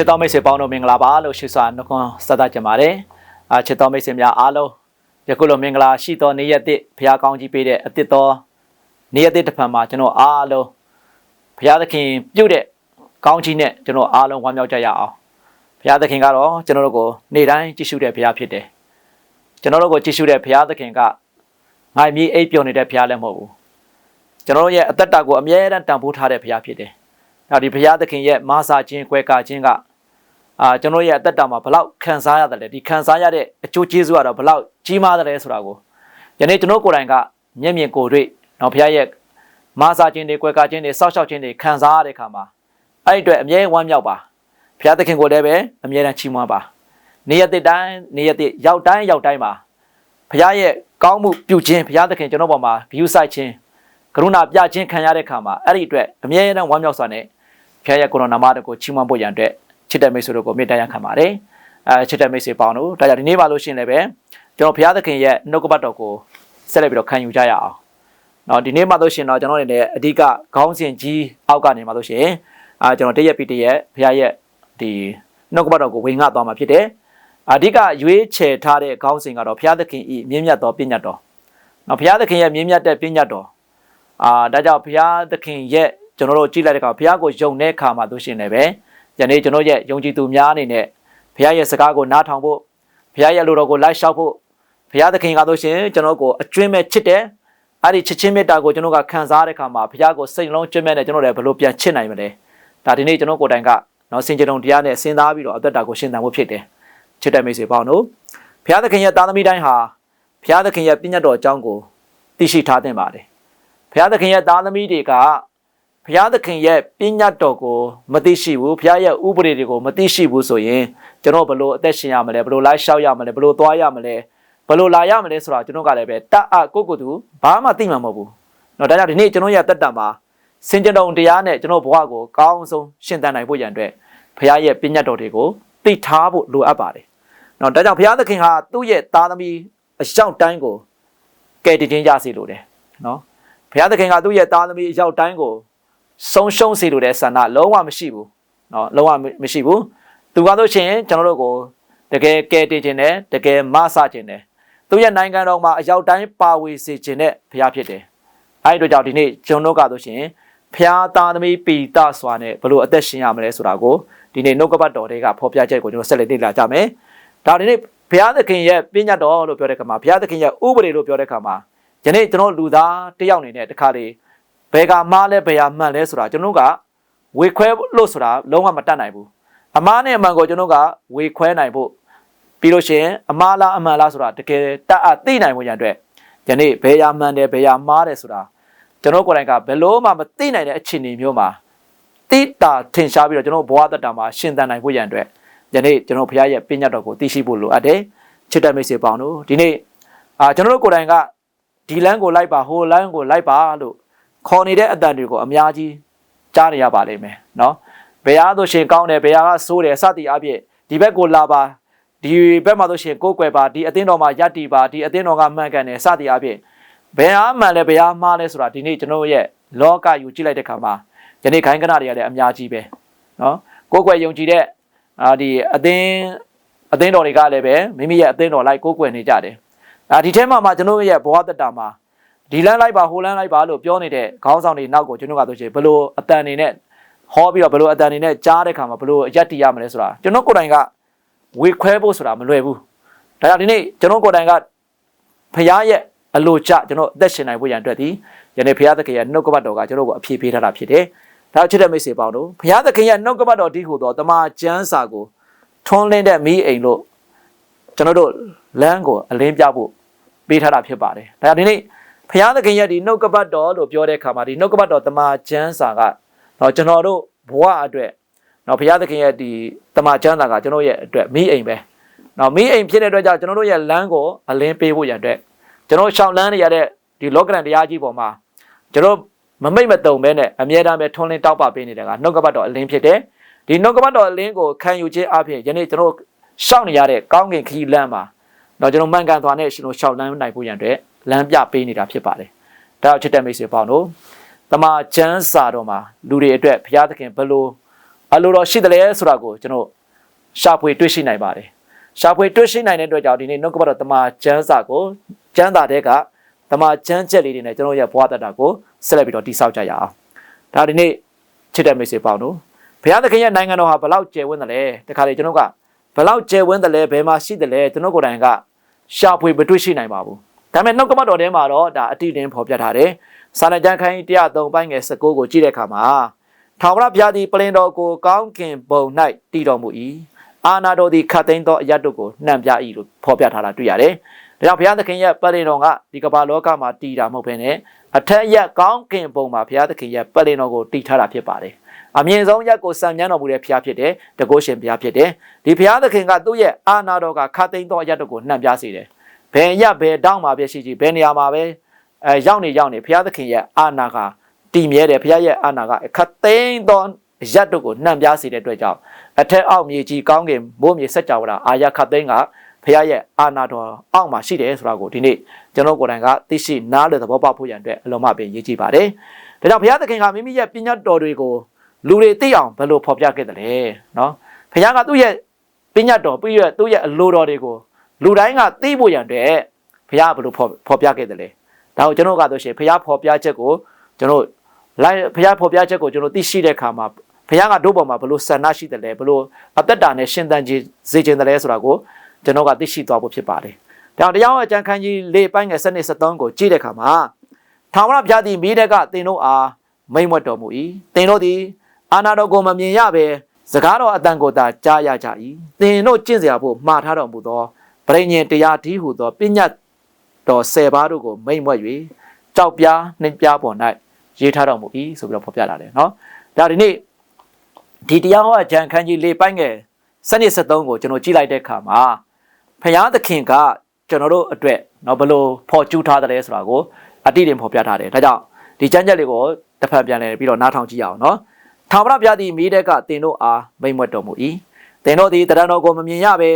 ချစ်တော်မိတ်ဆွေပေါင်းတို့မင်္ဂလာပါလို့ရှိစွာနှုတ်ခွန်းဆက်သကြပါတယ်အာချစ်တော်မိတ်ဆွေများအားလုံးယခုလိုမင်္ဂလာရှိသောနေ့ရက်တစ်ဘုရားကောင်းကြီးပေးတဲ့အတစ်တော်နေ့ရက်တစ်တစ်ဖန်မှာကျွန်တော်အားလုံးဘုရားသခင်ပြုတဲ့ကောင်းကြီးနဲ့ကျွန်တော်အားလုံးဝမ်းမြောက်ကြရအောင်ဘုရားသခင်ကတော့ကျွန်တော်တို့ကိုနေ့တိုင်းကြည့်ရှုတဲ့ဘုရားဖြစ်တယ်ကျွန်တော်တို့ကိုကြည့်ရှုတဲ့ဘုရားသခင်ကငါမြေအိပ်ပျော်နေတဲ့ဘုရားလည်းမဟုတ်ဘူးကျွန်တော်တို့ရဲ့အသက်တာကိုအမြဲတမ်းတန်ဖိုးထားတဲ့ဘုရားဖြစ်တယ်နောက်ဒီဘုရားသခင်ရဲ့မာစာခြင်း၊ကွယ်ကာခြင်းက အာကျွန်တော်ရဲ့အသက်တာမှာဘလောက်ခံစားရတယ်လဲဒီခံစားရတဲ့အကျိုးကျေးဇူးကတော့ဘလောက်ကြီးမားတယ်လဲဆိုတာကိုယနေ့ကျွန်တော်ကိုယ်တိုင်ကမျက်မြင်ကိုယ်တွေ့နော်ဘုရားရဲ့မာစာခြင်းတွေ၊ကွယ်ကာခြင်းတွေ၊စောက်ရှောက်ခြင်းတွေခံစားရတဲ့အခါမှာအဲ့ဒီအတွက်အမြဲဝမ်းမြောက်ပါဘုရားသခင်ကိုလည်းပဲအမြဲတမ်းချီးမွမ်းပါနေ့ရက်တစ်တိုင်းနေ့ရက်တစ်ရောက်တိုင်းရောက်တိုင်းမှာဘုရားရဲ့ကောင်းမှုပြုခြင်းဘုရားသခင်ကျွန်တော်ပေါ်မှာ view ဆိုင်ခြင်းကရုဏာပြခြင်းခံရတဲ့အခါမှာအဲ့ဒီအတွက်အမြဲတမ်းဝမ်းမြောက်စွာနဲ့ဖခင်ရဲ့ကိုရိုနာမတကိုချီးမွမ်းဖို့ရန်အတွက် ချစ်တဲ့မိတ်ဆွေတို့ကိုမေတ္တာရခံပါတယ်အဲချစ်တဲ့မိတ်ဆွေပေါင်းတို့ဒါကြောင့်ဒီနေ့ပါလို့ရှိရင်လည်းပဲကျွန်တော်ဘုရားသခင်ရဲ့နှုတ်ကပတ်တော်ကိုဆက်လက်ပြီးတော့ခံယူကြရအောင်နော်ဒီနေ့မှလို့ရှိရင်တော့ကျွန်တော်အနေနဲ့အဓိကခေါင်းစဉ်ကြီးအောက်ကနေမှလို့ရှိရင်အာကျွန်တော်တရက်ပြီးတရက်ဘုရားရဲ့ဒီနှုတ်ကပတ်တော်ကိုဝင်ငှသွားမှာဖြစ်တယ်အဓိကရွေးချယ်ထားတဲ့ခေါင်းစဉ်ကတော့ဘုရားသခင်ဤမြင့်မြတ်သောပညတ်တော်နော်ဘုရားသခင်ရဲ့မြင့်မြတ်တဲ့ပညတ်တော်အာဒါကြောင့်ဘုရားသခင်ရဲ့ကျွန်တော်တို့ကြည့်လိုက်တဲ့အခါဘုရားကိုယုံတဲ့အခါမှာတို့ရှင်လည်းပဲ ယနေ့ကျွန်တော်ရဲ့ယုံကြည်သူများအနေနဲ့ဘုရားရဲ့စကားကိုနားထောင်ဖို့ဘုရားရဲ့လူတော်ကိုလိုက်လျှောက်ဖို့ဘုရားသခင်ကတို့ရှင်ကျွန်တော်ကိုအကျွင်းမဲ့ချစ်တယ်အဲ့ဒီချစ်ချင်းမေတ္တာကိုကျွန်တော်ကခံစားတဲ့အခါမှာဘုရားကိုစိတ်လုံးကျွမ်းမဲ့နဲ့ကျွန်တော်လည်းဘယ်လိုပြန်ချစ်နိုင်မလဲဒါဒီနေ့ကျွန်တော်ကိုယ်တိုင်ကနော်စင်ကြုံတရားနဲ့စဉ်းစားပြီးတော့အသက်တာကိုရှင်းသန်ဖို့ဖြစ်တယ်ချစ်တဲ့မိတ်ဆွေပေါင်းတို့ဘုရားသခင်ရဲ့သားသမီးတိုင်းဟာဘုရားသခင်ရဲ့ပြည့်ညတ်တော်အကြောင်းကိုသိရှိထားသင့်ပါတယ်ဘုရားသခင်ရဲ့သားသမီးတွေက ဘုရားသခင်ရဲ့ပညာတော်ကိုမသိရှိဘူးဘုရားရဲ့ဥပဒေတွေကိုမသိရှိဘူးဆိုရင်ကျွန်တော်ဘလို့အသက်ရှင်ရမလဲဘလို့လိုက်လျှောက်ရမလဲဘလို့သွားရမလဲဘလို့လာရမလဲဆိုတာကျွန်တော်ကလည်းပဲတတ်အကိုကိုတူဘာမှသိမှာမဟုတ်ဘူးเนาะဒါကြောင့်ဒီနေ့ကျွန်တော်ရဲ့တက်တာမှာစင်ကြံတော်တရားနဲ့ကျွန်တော်ဘဝကိုကောင်းဆုံးရှင်းတန်နိုင်ဖို့ရန်အတွက်ဘုရားရဲ့ပညာတော်တွေကိုသိထားဖို့လိုအပ်ပါတယ်เนาะဒါကြောင့်ဘုရားသခင်ဟာသူ့ရဲ့သားသမီးအရောက်တိုင်းကိုကယ်တင်ခြင်းရစေလိုတယ်เนาะဘုရားသခင်ကသူ့ရဲ့သားသမီးအရောက်တိုင်းကို ဆုံးရှုံးစေလိုတဲ့ဆန္ဒလုံးဝမရှိဘူးเนาะလုံးဝမရှိဘူးသူကားလို့ရှိရင်ကျွန်တော်တို့ကိုတကယ်ကယ်တင်ခြင်းနဲ့တကယ်မဆခြင်းနဲ့သူရဲ့နိုင်ငံတော်မှာအရောက်တိုင်းပါဝေစေခြင်းနဲ့ဘုရားဖြစ်တယ်အဲဒီတို့ကြောင့်ဒီနေ့ကျွန်တော်တို့ကဆိုရှင်ဖျားသားသမီးပီတစွာနဲ့ဘလို့အသက်ရှင်ရမလဲဆိုတာကိုဒီနေ့နှုတ်ကပတ်တော်တွေကဖော်ပြချက်ကိုကျွန်တော်ဆက်လက်လေ့လာကြမယ်ဒါဒီနေ့ဘုရားသခင်ရဲ့ပညာတော်လို့ပြောတဲ့ခါမှာဘုရားသခင်ရဲ့ဥပဒေလို့ပြောတဲ့ခါမှာယနေ့ကျွန်တော်လူသားတယောက်အနေနဲ့တခါလေ ဘယ်ကမားလဲဘယ်ဟာမှန်လဲဆိုတာကျွန်တော်ကဝေခွဲလို့ဆိုတာလုံးဝမတတ်နိုင်ဘူးအမားနဲ့အမှန်ကိုကျွန်တော်ကဝေခွဲနိုင်ဖို့ပြီးလို့ရှိရင်အမားလားအမှန်လားဆိုတာတကယ်တတ်အသိနိုင်ဖို့ရန်အတွက်ယနေ့ဘယ်ဟာမှန်တယ်ဘယ်ဟာမှားတယ်ဆိုတာကျွန်တော်ကိုယ်တိုင်ကဘယ်လို့မှမသိနိုင်တဲ့အခြေအနေမျိုးမှာတိတာထင်ရှားပြီးတော့ကျွန်တော်ဘဝတတမှာရှင်သန်နိုင်ဖို့ရန်အတွက်ယနေ့ကျွန်တော်ဘုရားရဲ့ပညာတော်ကိုသိရှိဖို့လိုအပ်တယ်ချစ်တဲ့မိတ်ဆွေပေါင်းတို့ဒီနေ့အာကျွန်တော်တို့ကိုယ်တိုင်ကဒီလမ်းကိုလိုက်ပါဟိုလမ်းကိုလိုက်ပါလို့ ခေါ်နေတဲ့အတန်တွေကိုအများကြီးကြားနေရပါလိမ့်မယ်နော်ဘယ်အားဆိုရှင်ကောင်းတယ်ဘယ်အားကဆိုးတယ်စသည်အဖြစ်ဒီဘက်ကိုလာပါဒီဘက်မှာဆိုရှင်ကိုယ်ွယ်ပါဒီအသင်းတော်မှာယက်တီပါဒီအသင်းတော်ကမှန်ကန်တယ်စသည်အဖြစ်ဘယ်အားမှန်လဲဘယ်အားမှားလဲဆိုတာဒီနေ့ကျွန်တော်ရဲ့လောကယူကြည့်လိုက်တဲ့ခါမှာယနေ့ခိုင်းကနာတွေကလည်းအများကြီးပဲနော်ကိုယ်ွယ်ယုံကြည်တဲ့အာဒီအသင်းအသင်းတော်တွေကလည်းပဲမိမိရဲ့အသင်းတော်လိုက်ကိုယ်ွယ်နေကြတယ်အာဒီထဲမှာမှကျွန်တော်ရဲ့ဘဝတတမှာ ဒီလမ်းလိုက်ပါဟိုလမ်းလိုက်ပါလို့ပြောနေတဲ့ခေါင်းဆောင်တွေနောက်ကိုကျွန်တော်ကဆိုချင်ဘလို့အတန်နေနဲ့ဟောပြီးတော့ဘလို့အတန်နေနဲ့ကြားတဲ့ခါမှာဘလို့အရက်တီရမလဲဆိုတာကျွန်တော်ကိုယ်တိုင်ကဝေခွဲဖို့ဆိုတာမလွယ်ဘူးဒါကြောင့်ဒီနေ့ကျွန်တော်ကိုယ်တိုင်ကဖရားရဲ့အလိုချကျွန်တော်အသက်ရှင်နိုင်ဖို့ရန်အတွက်ဒီယနေ့ဖရားသခင်ရဲ့နှုတ်ကပတ်တော်ကကျွန်တော်ကိုအပြည့်ပေးထားတာဖြစ်တယ်ဒါချစ်တဲ့မိတ်ဆွေပေါင်းတို့ဖရားသခင်ရဲ့နှုတ်ကပတ်တော်ဒီဟူသောတမန်ကျမ်းစာကိုထွန်းလင်းတဲ့မိအိမ်လို့ကျွန်တော်တို့လမ်းကိုအလင်းပြဖို့ပေးထားတာဖြစ်ပါတယ်ဒါကြောင့်ဒီနေ့ ဖျားသခင်ရဲ့ဒီနှုတ်ကပတ်တော်လို့ပြောတဲ့အခါမှာဒီနှုတ်ကပတ်တော်တမန်ကျမ်းစာကတော့ကျွန်တော်တို့ဘဝအတွက်တော့ဖျားသခင်ရဲ့ဒီတမန်ကျမ်းစာကကျွန်တော်ရဲ့အတွက်မိအိမ်ပဲနော်မိအိမ်ဖြစ်တဲ့အတွက်ကြောင့်ကျွန်တော်တို့ရဲ့လမ်းကိုအလင်းပေးဖို့ရတဲ့ကျွန်တော်ရှောင်းလန်းနေရတဲ့ဒီလောကရန်တရားကြီးပေါ်မှာကျွန်တော်မမိတ်မတုံပဲနဲ့အမြဲတမ်းပဲထွန်းလင်းတောက်ပပေးနေတဲ့ကနှုတ်ကပတ်တော်အလင်းဖြစ်တယ်ဒီနှုတ်ကပတ်တော်အလင်းကိုခံယူခြင်းအပြင်ယနေ့ကျွန်တော်ရှောင်းနေရတဲ့ကောင်းကင်ခရီးလမ်းမှာတော့ကျွန်တော်မှန်ကန်သွားနဲ့ကျွန်တော်ရှောင်းလန်းနိုင်ဖို့ရတဲ့ လမ်းပြပေးနေတာဖြစ်ပါတယ်။ဒါကြောင့်ချစ်တဲ့မိတ်ဆွေပေါင်းတို့တမန်ကျမ်းစာတော်မှာလူတွေအတွက်ဘုရားသခင်ဘယ်လိုအလိုတော်ရှိတယ်လဲဆိုတာကိုကျွန်တော်ရှာဖွေတွေ့ရှိနိုင်ပါတယ်ရှာဖွေတွေ့ရှိနိုင်တဲ့အတွက်ကြောင့်ဒီနေ့နှုတ်ကပတ်တော်တမန်ကျမ်းစာကိုကျမ်းစာတဲ့ကတမန်ကျမ်းချက်လေးတွေနဲ့ကျွန်တော်ရဲ့ဘဝတတကိုဆက်လက်ပြီးတော့တိဆောက်ကြရအောင်ဒါဒီနေ့ချစ်တဲ့မိတ်ဆွေပေါင်းတို့ဘုရားသခင်ရဲ့နိုင်ငံတော်ဟာဘလောက်ကျယ်ဝန်းတယ်လဲတခါလေကျွန်တော်ကဘလောက်ကျယ်ဝန်းတယ်လဲဘယ်မှာရှိတယ်လဲကျွန်တော်ကိုယ်တိုင်ကရှာဖွေမတွေ့ရှိနိုင်ပါဘူး ဒါပေမဲ့နှုတ်ကပတ်တော်ထဲမှာတော့ဒါအတိအတင်းဖော်ပြထားတယ်စာနယ်ကျမ်းခိုင်း103ပိုင်းငယ်19ကိုကြည့်တဲ့အခါမှာထာဝရဘုရားသည်ပလင်တော်ကိုကောင်းကင်ဘုံ၌တည်တော်မူ၏အာနာတော်သည်ခတ်သိမ်းသောအရတ်တို့ကိုနှံပြ၏လို့ဖော်ပြထားတာတွေ့ရတယ်။ဒါကြောင့်ဘုရားသခင်ရဲ့ပလင်တော်ကဒီကမ္ဘာလောကမှာတည်တာမဟုတ်ဘဲနဲ့အထက်ရက်ကောင်းကင်ဘုံမှာဘုရားသခင်ရဲ့ပလင်တော်ကိုတည်ထားတာဖြစ်ပါတယ်။အမြင့်ဆုံးရက်ကိုစံမြန်းတော်မူတဲ့ဘုရားဖြစ်တယ်။တကုရှင်ဘုရားဖြစ်တယ်။ဒီဘုရားသခင်ကသူ့ရဲ့အာနာတော်ကခတ်သိမ်းသောအရတ်တို့ကိုနှံပြစေတယ်။ ဘယ်ရက်ဘယ်တောင်းမှာပဲရှိရှိဘယ်နေရာမှာပဲအဲရောက်နေရောက်နေဘုရားသခင်ရဲ့အာနာကတည်မြဲတယ်ဘုရားရဲ့အာနာကခတ်သိမ်းသောရက်တို့ကိုနှံပြစေတဲ့အတွက်ကြောင့်အထက်အောက်မြေကြီးကောင်းကင်မိုးမြေစัจ java အာရခတ်သိမ်းကဖခင်ရဲ့အာနာတော်အောက်မှာရှိတယ်ဆိုတာကိုဒီနေ့ကျွန်တော်ကိုယ်တိုင်ကသိရှိနားလည်သဘောပေါက်ဖို့ရန်အတွက်အလုံးမပင်ရည်ကြည်ပါတယ်။ဒါကြောင့်ဘုရားသခင်ကမိမိရဲ့ပညာတော်တွေကိုလူတွေသိအောင်ဘယ်လိုဖော်ပြခဲ့တယ်လဲနော်။ဘုရားကသူ့ရဲ့ပညာတော်ပြီးရသူ့ရဲ့အလိုတော်တွေကို လူတိုင်းကသိဖို့ရန်အတွက်ဘုရားဘယ်လိုဖော်ဖော်ပြခဲ့တယ်လဲ။ဒါကိုကျွန်တော်ကဆိုရှင်ဘုရားဖော်ပြချက်ကိုကျွန်တော်လိုက်ဘုရားဖော်ပြချက်ကိုကျွန်တော်သိရှိတဲ့အခါမှာဘုရားကတို့ပေါ်မှာဘလို့ဆန္ဒရှိတယ်လဲဘလို့အသက်တာနဲ့ရှင်သန်ခြင်းစေခြင်းတယ်လဲဆိုတာကိုကျွန်တော်ကသိရှိသွားဖို့ဖြစ်ပါတယ်။ဒါကြောင့်တရားဟောအကျမ်းခန်းကြီး၄ပိုင်းငယ်7နှစ်73ကိုကြည့်တဲ့အခါမှာထာဝရဘုရားသည်မိတဲ့ကသင်တို့အားမိမ့်မွတ်တော်မူ၏။သင်တို့သည်အာနာတော်ကိုမမြင်ရဘဲစကားတော်အတန်ကိုသာကြားရကြ၏။သင်တို့ကျင့်စရာဖို့မှားထားတော်မူသော ပရိညင်တရားဒီဟုသောပညာတော်၁၀ပါးတို့ကိုမိမ့်မွတ်၍ကြောက်ပြားနှိပ်ပြားပေါ်၌ရေးထားတော်မူ၏ဆိုပြီးတော့ဖော်ပြလာတယ်နော်။ဒါဒီနေ့ဒီတရားဟောအကျမ်းခန်းကြီး၄ပိုင်းငယ်7နှစ်73ကိုကျွန်တော်ကြည့်လိုက်တဲ့အခါမှာဖယားသခင်ကကျွန်တော်တို့အတွက်နော်ဘလို့ဖော်ကျူးထားတယ်ဆိုတာကိုအတိအကျဖော်ပြထားတယ်ဒါကြောင့်ဒီကျမ်းချက်လေးကိုတစ်ဖက်ပြန်လဲပြီးတော့နားထောင်ကြည့်ရအောင်နော်ထာဝရဘုရားသည်မိတဲ့ကတင်တို့အားမိမ့်မွတ်တော်မူ၏တင်တို့သည်တရံတော်ကိုမမြင်ရပဲ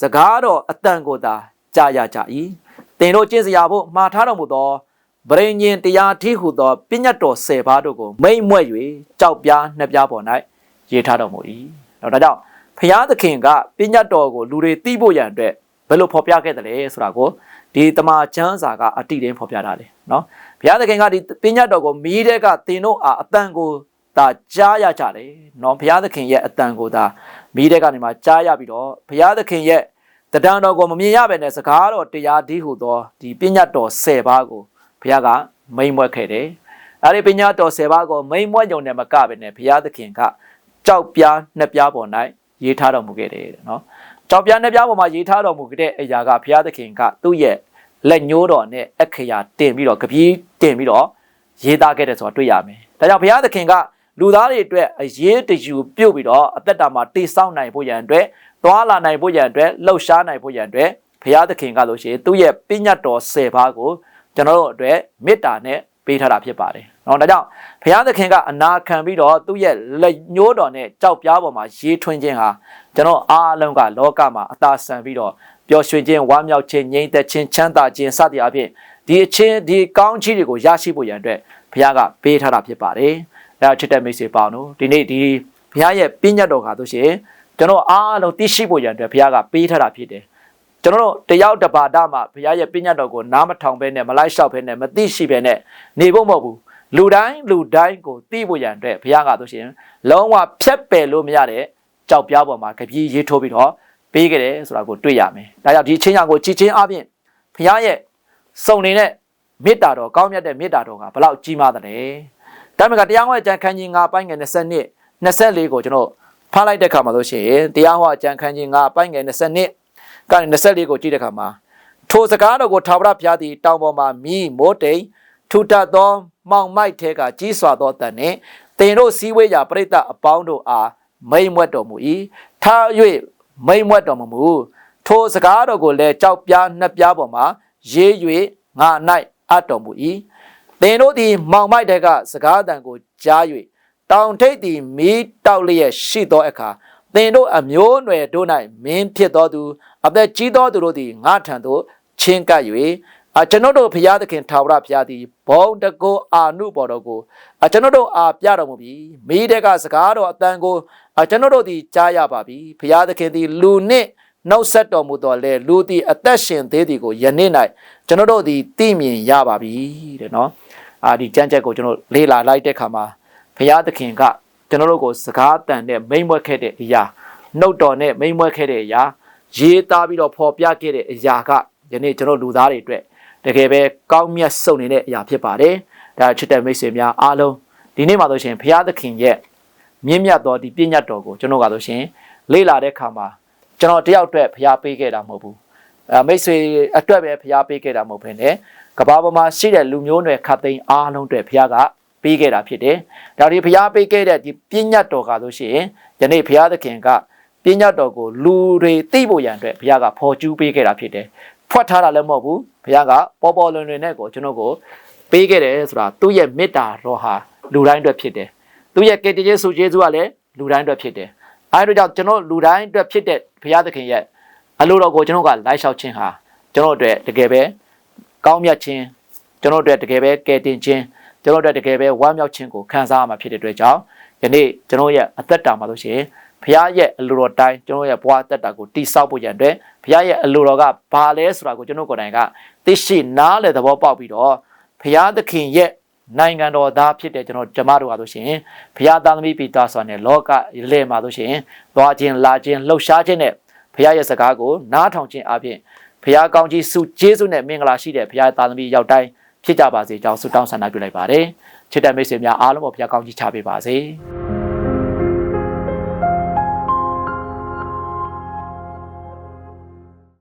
စကားတော်အတန်ကိုသာကြားရကြ၏တင်တို့ကျင့်စရာဖို့မှားထားတော်မူသောဗရိညင်တရားထိဟုသောပညတ်တော်၁၀ပါးတို့ကိုမိမ့်မွက်၍ကြောက်ပြားနှစ်ပြားပေါ်၌ရေးထားတော်မူ၏တော့ဒါကြောင့်ဖျားသခင်ကပညတ်တော်ကိုလူတွေသိဖို့ရန်အတွက်ဘယ်လိုဖော်ပြခဲ့တယ်လဲဆိုတာကိုဒီတမန်ကျမ်းစာကအတိအတင်းဖော်ပြထားတယ်နော်ဘုရားသခင်ကဒီပညတ်တော်ကိုမီးတဲ့ကသင်တို့အားအတန်ကိုဒါကြားရကြတယ်နော်ဘုရားသခင်ရဲ့အတန်ကိုဒါ မီးတဲ့ကနေမှကြားရပြီးတော့ဘုရားသခင်ရဲ့တဒံတော်ကိုမမြင်ရပဲနဲ့စကားတော်တရားဒီဟုသောဒီပညတ်တော်10ပါးကိုဘုရားကမိမ့်မွက်ခဲ့တယ်အဲ့ဒီပညာတော်10ပါးကိုမိမ့်မွက်ကြုံနဲ့မကပဲနဲ့ဘုရားသခင်ကကြောက်ပြားနှစ်ပြားပေါ်၌ရေးထားတော်မူခဲ့တယ်နော်ကြောက်ပြားနှစ်ပြားပေါ်မှာရေးထားတော်မူခဲ့တဲ့အရာကဘုရားသခင်ကသူ့ရဲ့လက်ညှိုးတော်နဲ့အခရာတင်ပြီးတော့ကပီးတင်ပြီးတော့ရေးသားခဲ့တယ်ဆိုတာတွေ့ရမယ်ဒါကြောင့်ဘုရားသခင်က လူသားတွေအတွက်အရေးတယူပြုတ်ပြီးတော့အသက်တာမှာတိဆောက်နိုင်ဖို့ရန်အတွက်သွားလာနိုင်ဖို့ရန်အတွက်လှုပ်ရှားနိုင်ဖို့ရန်အတွက်ဘုရားသခင်ကလို့ရှိရင်သူ့ရဲ့ပြညတ်တော်၁၀ပါးကိုကျွန်တော်တို့အတွက်မေတ္တာနဲ့ပေးထားတာဖြစ်ပါတယ်။နော်ဒါကြောင့်ဘုရားသခင်ကအနာခံပြီးတော့သူ့ရဲ့လက်ညှိုးတော်နဲ့ကြောက်ပြားပေါ်မှာရေးထွင်းခြင်းဟာကျွန်တော်အားလုံးကလောကမှာအသာဆန်ပြီးတော့ပျော်ရွှင်ခြင်းဝမ်းမြောက်ခြင်းငြိမ်သက်ခြင်းချမ်းသာခြင်းစသည်အပြင်ဒီအချင်းဒီကောင်းချီးတွေကိုရရှိဖို့ရန်အတွက်ဘုရားကပေးထားတာဖြစ်ပါတယ်။ အဲချစ်တဲ့မိတ်ဆွေပေါင်းတို့ဒီနေ့ဒီဘုရားရဲ့ပြည့်ညတ်တော်ခါဆိုရှင်ကျွန်တော်အားလုံးသိရှိဖို့ရန်အတွက်ဘုရားကပေးထားတာဖြစ်တယ်။ကျွန်တော်တို့တယောက်တပါဒမှာဘုရားရဲ့ပြည့်ညတ်တော်ကိုနားမထောင်ဘဲနဲ့မလိုက်လျှောက်ဘဲနဲ့မသိရှိဘဲနဲ့နေဖို့မဟုတ်ဘူးလူတိုင်းလူတိုင်းကိုသိဖို့ရန်အတွက်ဘုရားကဆိုရှင်လုံးဝဖြတ်ပယ်လို့မရတဲ့ကြောက်ပြားပေါ်မှာကြပြည့်ရေးထိုးပြီးတော့ပေးခဲ့တယ်ဆိုတာကိုတွေ့ရမယ်။ဒါကြောင့်ဒီချင်းရကိုကြည်ချင်းအပြင်ဘုရားရဲ့စုံနေတဲ့မေတ္တာတော်ကောင်းမြတ်တဲ့မေတ္တာတော်ကဘလောက်ကြီးမားတယ်လဲ။ ဒါမှမဟုတ်တရားဟောအကျမ်းခန်းကြီး9ပိုင်းငယ်20 24ကိုကျွန်တော်ဖားလိုက်တဲ့ခါမှာဆိုရှင်တရားဟောအကျမ်းခန်းကြီး9ပိုင်းငယ်20ကနေ24ကိုကြည့်တဲ့ခါမှာထိုစကားတော်ကိုထာဝရဘုရားသည်တောင်ပေါ်မှာမိမိုးတိမ်ထူထပ်သောမှောင်မိုက်ထဲကကြီးစွာသောတန်နှင့်တင်တို့စည်းဝေးရာပြိတ္တအပေါင်းတို့အားမိမ့်မွတ်တော်မူ၏ထား၍မိမ့်မွတ်တော်မမူထိုစကားတော်ကိုလည်းကြောက်ပြားနှစ်ပြားပေါ်မှာရေး၍ငါ၌အပ်တော်မူ၏ သင်တို့သည်မောင်မိုက်တဲ့ကစကားတန်ကိုကြား၍တောင်ထိပ်သည်မီးတောက်လျက်ရှိသောအခါသင်တို့အမျိုးအနွယ်တို့၌မင်းဖြစ်တော်သူအသက်ကြီးသောသူတို့သည်ငါထံသို့ချင်းကပ်၍အကျွန်တော်တို့ဘုရားသခင်ထာဝရဘုရားသည်ဘုံတကောအာနုဘော်တော်ကိုအကျွန်တော်တို့အားပြတော်မူပြီမိတဲ့ကစကားတော်အတန်ကိုအကျွန်တော်တို့သည်ကြားရပါပြီဘုရားသခင်သည်လူနှင့်နှုတ်ဆက်တော်မူတော်လဲလူသည်အသက်ရှင်သေးသည်ကိုယနေ့၌ကျွန်တော်တို့သည်သိမြင်ရပါပြီတဲ့နော် အာဒီကြမ်းချက်ကိုကျွန်တော်လေ့လာလိုက်တဲ့ခါမှာဘုရားသခင်ကကျွန်တော်တို့ကိုစကားတန်နဲ့မိမ့်မွက်ခဲ့တဲ့အရာနှုတ်တော်နဲ့မိမ့်မွက်ခဲ့တဲ့အရာရေးသားပြီးတော့ဖော်ပြခဲ့တဲ့အရာကယနေ့ကျွန်တော်လူသားတွေအတွက်တကယ်ပဲကောင်းမြတ်စုံနေတဲ့အရာဖြစ်ပါတယ်။ဒါချစ်တဲ့မိတ်ဆွေများအားလုံးဒီနေ့မှာဆိုရှင်ဘုရားသခင်ရဲ့မြင့်မြတ်သောဒီပြည့်ညတ်တော်ကိုကျွန်တော်ကဆိုရှင်လေ့လာတဲ့အခါမှာကျွန်တော်တယောက်အတွက်ဘုရားပေးခဲ့တာမဟုတ်ဘူး။အဲမိတ်ဆွေအတွက်ပဲဘုရားပေးခဲ့တာမဟုတ်ဘဲနဲ့ ကဘာပေါ်မှာရှိတဲ့လူမျိုးနွယ်ခတ်သိမ်းအားလုံးအတွက်ဘုရားကပေးခဲ့တာဖြစ်တယ်။ဒါဒီဘုရားပေးခဲ့တဲ့ဒီပြည့်ညတ်တော်ကဆိုရှင်ယနေ့ဘုရားသခင်ကပြည့်ညတ်တော်ကိုလူတွေသိဖို့ရန်အတွက်ဘုရားကဖော်ကျူးပေးခဲ့တာဖြစ်တယ်။ဖွက်ထားတာလည်းမဟုတ်ဘူးဘုရားကပေါ်ပေါ်လွင်လွင်နဲ့ကိုကျွန်တော်ကိုပေးခဲ့တယ်ဆိုတာသူ့ရဲ့မေတ္တာတော်ဟာလူတိုင်းအတွက်ဖြစ်တယ်သူ့ရဲ့ကယ်တင်ခြင်းဆိုကျေးဇူးကလည်းလူတိုင်းအတွက်ဖြစ်တယ်အဲဒီတော့ကျွန်တော်လူတိုင်းအတွက်ဖြစ်တဲ့ဘုရားသခင်ရဲ့အလိုတော်ကိုကျွန်တော်ကလိုက်လျှောက်ခြင်းဟာကျွန်တော်အတွက်တကယ်ပဲ ကောင်းမြတ်ခြင်းကျွန်တော်အတွက်တကယ်ပဲကယ်တင်ခြင်းကျွန်တော်အတွက်တကယ်ပဲဝမ်းမြောက်ခြင်းကိုခံစားရမှာဖြစ်တဲ့အတွက်ကြောင့်ယနေ့ကျွန်တော်ရဲ့အသက်တာမှာလို့ရှိရင်ဘုရားရဲ့အလိုတော်တိုင်းကျွန်တော်ရဲ့ဘဝအသက်တာကိုတိဆောက်ဖို့ရန်အတွက်ဘုရားရဲ့အလိုတော်ကဘာလဲဆိုတာကိုကျွန်တော်ကိုယ်တိုင်ကသိရှိနားလည်သဘောပေါက်ပြီးတော့ဘုရားသခင်ရဲ့နိုင်ငံတော်သားဖြစ်တဲ့ကျွန်တော်ကျမတို့ကဆိုရှင်ဘုရားသားသမီးပိတာဆိုတဲ့လောကလေမှာဆိုရှင်သွားခြင်းလာခြင်းလှုပ်ရှားခြင်းနဲ့ဘုရားရဲ့စကားကိုနားထောင်ခြင်းအပြင် ဘုရားကောင်းကြီးစုကျေးဇူးနဲ့မင်္ဂလာရှိတဲ့ဘုရားသားသမီးရောက်တိုင်းဖြစ်ကြပါစေကြောင်းဆုတောင်းဆန္ဒပြုလိုက်ပါတယ်ချစ်တဲ့မိတ်ဆွေများအားလုံးကိုဘုရားကောင်းကြီးချပေးပါစေ